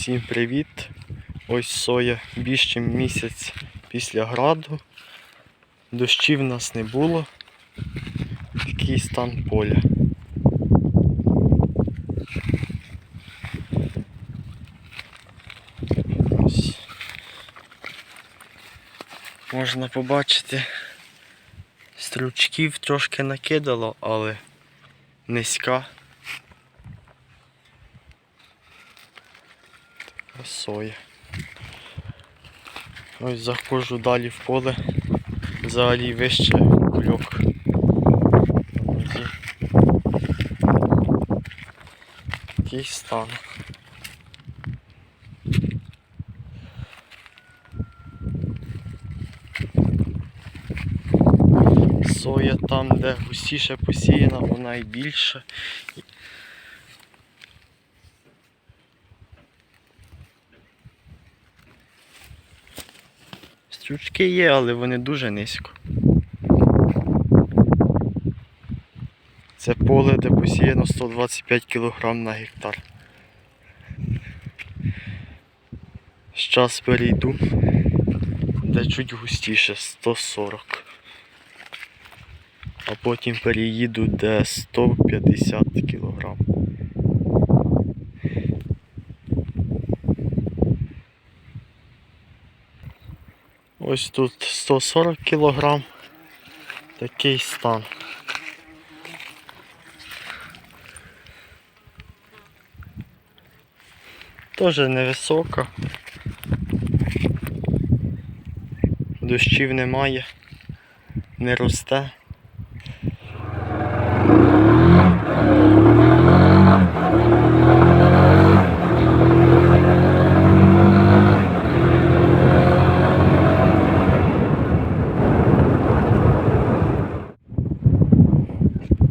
Всім привіт! Ось соя більше ніж місяць після граду. Дощів в нас не було. Такий стан поля. Ось. Можна побачити, стручків трошки накидало, але низька. Така соя. Ось заходжу далі в поле. Взагалі вище кульок. Такий стан. Соя там, де густіше посіяна, вона і більше. Стрючки є, але вони дуже низько. Це поле, де посіяно 125 кг на гектар. Зараз перейду, де чуть густіше 140. А потім переїду, де 150 кг. Ось тут 140 кг. Такий стан. Тоже невисока. Дощів немає, не росте.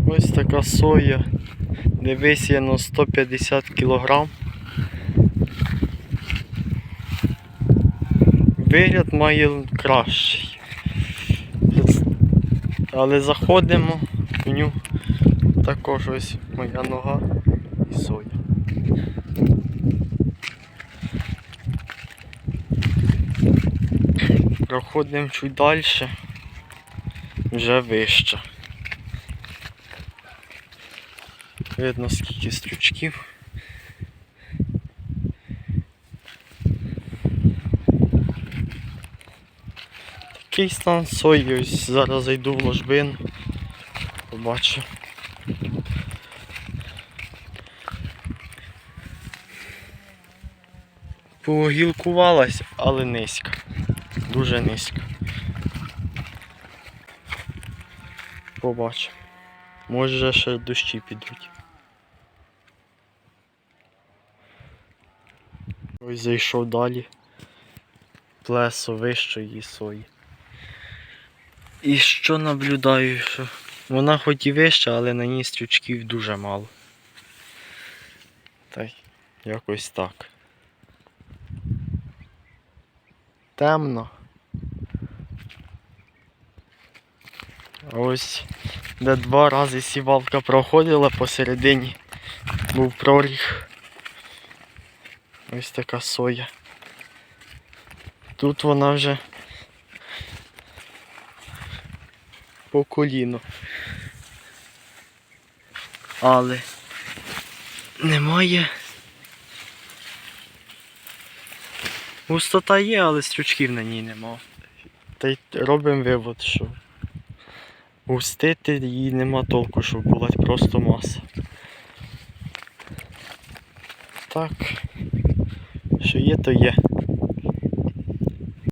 Ось така соя, де висіяно 150 кг. Вигляд має кращий. Але заходимо, в ню також ось моя нога і соя. Проходимо чуть далі, вже вище. Видно скільки стрючків. Такий стан сої, ось зараз зайду в ложбину, побачу. Погілкувалась, але низько. Дуже низько. Побачу. Може ще дощі підуть. Ось зайшов далі. Плесо вищої сої. І що наблюдаю, що вона хоч і вища, але на ній стрючків дуже мало. Та якось так. Темно. Ось де два рази сівалка проходила посередині був проріг. Ось така соя. Тут вона вже по коліно. Але немає. Густота є, але стрючків на ній нема. Та й робимо вивод, що густити її нема толку, щоб була просто маса. Так, є, то є.